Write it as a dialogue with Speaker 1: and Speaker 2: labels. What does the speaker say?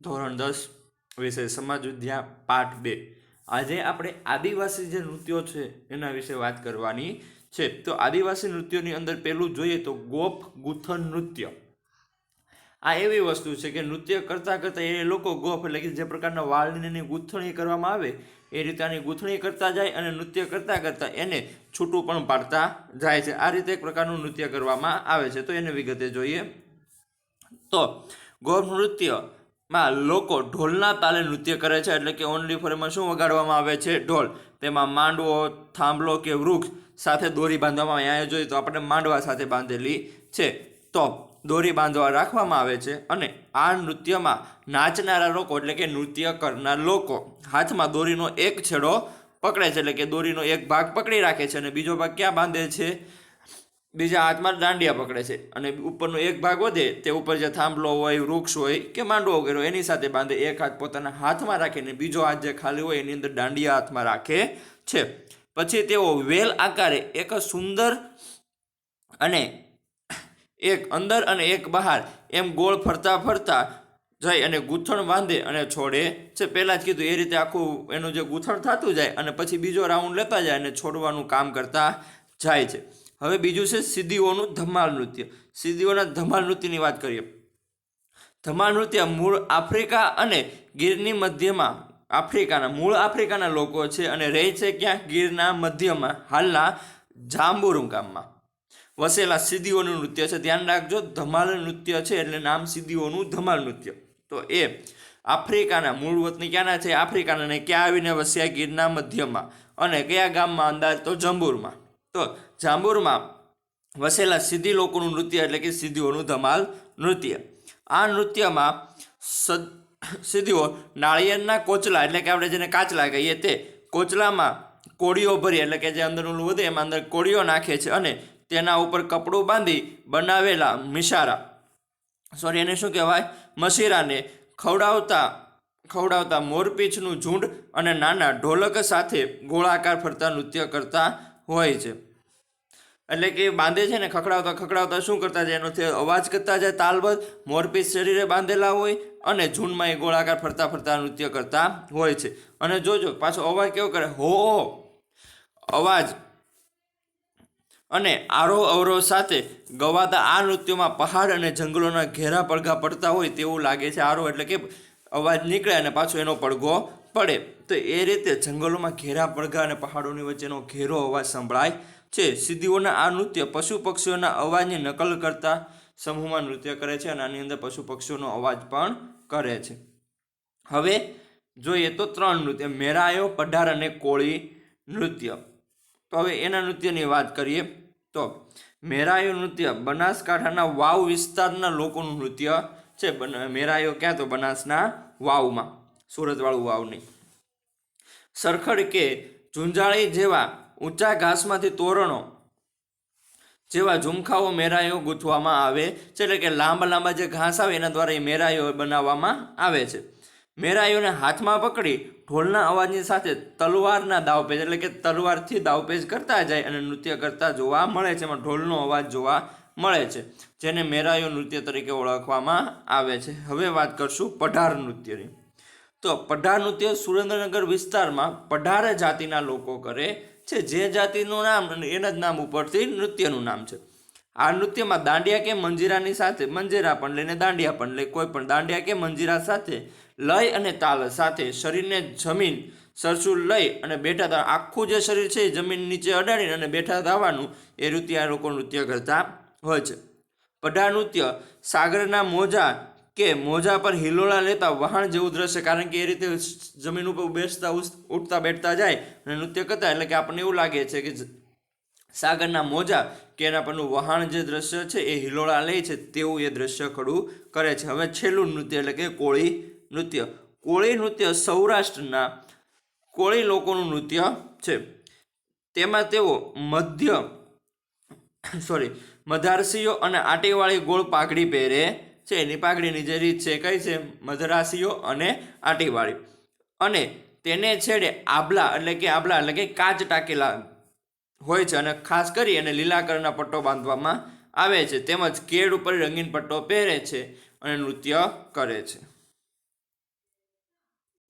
Speaker 1: ધોરણ દસ વિષય સમાજ વિદ્યા પાઠ બે. આજે આપણે આદિવાસી જે નૃત્યો છે એના વિશે વાત કરવાની છે. તો આદિવાસી નૃત્યોની અંદર પહેલું જોઈએ તો ગોપ ગૂંથણ નૃત્ય. આ એવી વસ્તુ છે કે નૃત્ય કરતાં કરતાં એ લોકો ગોફ એટલે કે જે પ્રકારના વાળની ગૂંથણી કરવામાં આવે, એ રીતે આની ગૂંથણી કરતા જાય અને નૃત્ય કરતાં કરતાં એને છૂટું પણ પાડતા જાય છે. આ રીતે એક પ્રકારનું નૃત્ય કરવામાં આવે છે. તો એને વિગતે જોઈએ. તો ગોપ નૃત્યમાં લોકો ઢોલના તાલે નૃત્ય કરે છે, એટલે કે ઓનલી ફોર એમાં શું વગાડવામાં આવે છે? ઢોલ. તેમાં માંડવો, થાંભલો કે વૃક્ષ સાથે દોરી બાંધવામાં અહીંયા જોઈએ તો આપણે માંડવા સાથે બાંધેલી છે. તો દોરી બાંધવા રાખવામાં આવે છે અને આ નૃત્યમાં નાચનારા લોકો, એટલે કે નૃત્ય કરનાર લોકો, હાથમાં દોરીનો એક છેડો પકડે છે, એટલે કે દોરીનો એક ભાગ પકડી રાખે છે અને બીજો ભાગ ક્યાં બાંધે છે? બીજા હાથમાં દાંડિયા પકડે છે અને ઉપરનો એક ભાગ વધે, તે ઉપર જે થાંભલો હોય, વૃક્ષ હોય, કે માંડવો વગેરે એની સાથે બાંધે. એક હાથ પોતાના હાથમાં રાખીને બીજો હાથ જે ખાલી હોય, એની અંદર દાંડિયા હાથમાં રાખે છે. પછી તેઓ વેલ આકારે એક સુંદર અને એક અંદર અને એક બહાર એમ ગોળ ફરતા ફરતા જાય અને ગૂંથણ બાંધે અને છોડે છે. પહેલાં જ કીધું, એ રીતે આખું એનું જે ગૂંથણ થતું જાય અને પછી બીજો રાઉન્ડ લેતા જાય અને છોડવાનું કામ કરતા જાય છે. હવે બીજું છે સિદ્ધિઓનું ધમાલ નૃત્ય. સિદ્ધિઓના ધમાલ નૃત્યની વાત કરીએ. ધમાલ નૃત્ય મૂળ આફ્રિકા અને ગીરની મધ્યમાં, આફ્રિકાના, મૂળ આફ્રિકાના લોકો છે અને રહે છે ક્યાં? ગીરના મધ્યમાં, હાલના જાંબુરુ ગામમાં. વસેલા સિદ્ધિઓનું નૃત્ય છે. ધ્યાન રાખજો, ધમાલ નૃત્ય છે એટલે નામ સિદ્ધિઓનું ધમાલ નૃત્ય. તો એ આફ્રિકાના મૂળ વતની ક્યાંના છે? આફ્રિકાના ને ક્યાં આવીને વસ્યા ગીરના મધ્યમાં? અને કયા ગામમાં? અંદાજ તો જંબુરમાં. તો જાંબુરમાં વસેલા સિદ્ધિ લોકોનું નૃત્ય એટલે કે સિદ્ધિઓનું ધમાલ નૃત્ય. આ નૃત્યમાં સદ, સિદ્ધિઓ નાળિયેરના કોચલા એટલે કે આપણે જેને કાચલા કહીએ તે કોચલામાં કોળીઓ ભરી એટલે કે જે અંદરનું વધે એમાં અંદર કોળીઓ નાખે છે અને તેના ઉપર કપડું બાંધી બનાવેલા મિશારા. સોરી, એને શું કહેવાય? મશીરાને ખવડાવતા ખવડાવતા મોરપીંછનું ઝુંડ અને નાના ઢોલક સાથે ગોળાકાર ફરતા નૃત્ય કરતા હોય છે. એટલે કે બાંધે છે ને, ખખડાવતા ખખડાવતા શું કરતા જાય? એનો અવાજ કરતા જાય તાલબદ્ધ મોરપીસ શરીરે બાંધેલા હોય અને ઝૂંડમાં એ ગોળાકાર ફરતા ફરતા નૃત્ય કરતા હોય છે. અને જોજો, પાછો અવાજ કેવો કરે? હો અવાજ. અને આરોહ અવરોહ સાથે ગવાતા આ નૃત્યોમાં પહાડ અને જંગલોના ઘેરા પડઘા પડતા હોય તેવું લાગે છે આરોહ એટલે કે અવાજ નીકળે અને પાછો એનો પડઘો પડે. તો એ રીતે જંગલોમાં ઘેરા પડઘા અને પહાડોની વચ્ચેનો ઘેરો અવાજ સંભળાય છે. સિદ્ધિઓના આ નૃત્ય પશુ પક્ષીઓના અવાજની નકલ કરતા સમૂહમાં નૃત્ય કરે છે અને આની અંદર પશુ પક્ષીઓનો અવાજ પણ કરે છે. હવે જોઈએ તો ત્રણ નૃત્ય, મેરાયો, પઢાર અને કોળી નૃત્ય. તો હવે એના નૃત્યની વાત કરીએ તો મેરાયો નૃત્ય બનાસકાંઠાના વાવ વિસ્તારના લોકોનું નૃત્ય છે. મેરાયો ક્યાં તો બનાસના વાવમાં, સુરતવાળું વાવ નહીં. સરખડ કે ઝુંઝાળી જેવા ઊંચા ઘાસમાંથી તોરણો જેવા ઝુમખાઓ મેરાયો ગૂંથવામાં આવે છે. એટલે કે લાંબા લાંબા જે ઘાસ આવે એના દ્વારા એ મેરાયો બનાવવામાં આવે છે. મેરાયોને હાથમાં પકડી ઢોલના અવાજની સાથે તલવારના દાવપેચ એટલે કે તલવારથી દાવપેચ કરતા જાય અને નૃત્ય કરતા જોવા મળે છે. એમાં ઢોલનો અવાજ જોવા મળે છે, જેને મેરાયો નૃત્ય તરીકે ઓળખવામાં આવે છે. હવે વાત કરશું પઢાર નૃત્યની. તો પઢાર નૃત્ય સુરેન્દ્રનગર વિસ્તારમાં પઢાર જાતિના લોકો કરે છે, જે જાતિનું નામ અને એના જ નામ ઉપરથી નૃત્યનું નામ છે. આ નૃત્યમાં દાંડિયા કે મંજીરાની સાથે, મંજીરા પણ લઈને દાંડિયા પણ લે, કોઈ પણ દાંડિયા કે મંજીરા સાથે લય અને તાલ સાથે શરીરને જમીન, સરસું લઈ અને બેઠા આખું જે શરીર છે એ જમીન નીચે અડાડીને અને બેઠા થવાનું એ નૃત્ય આ લોકો નૃત્ય કરતા હોય છે. પઢા નૃત્ય સાગરના મોજા કે મોજા પર હિલોળા લેતા વહાણ જેવું દ્રશ્ય, કારણ કે એ રીતે જમીન ઉપર બેસતા ઉઠતા, બેઠતા જાય અને નૃત્ય કરતા, એટલે કે આપણને એવું લાગે છે કે સાગરના મોજા કે એના પરનું વહાણ જે દ્રશ્ય છે એ હિલોળા લે છે, તેવું એ દ્રશ્ય ખડું કરે છે. હવે છેલ્લું નૃત્ય એટલે કે કોળી નૃત્ય. કોળી નૃત્ય સૌરાષ્ટ્રના કોળી લોકોનું નૃત્ય છે. તેમાં તેઓ મધ્ય સોરી મધારસીઓ અને આટીવાળી ગોળ પાઘડી પહેરે છે, એની પાઘડીની જે રીત છે કઈ છે? મધરાસીઓ અને આટીવાળી. અને તેને છેડે આભલા, એટલે કે આભલા, એટલે કે કાચ ટાકેલા હોય છે અને ખાસ કરી અને લીલા કલરના પટ્ટો બાંધવામાં આવે છે. તેમજ કેળ ઉપર રંગીન પટ્ટો પહેરે છે અને નૃત્ય કરે છે.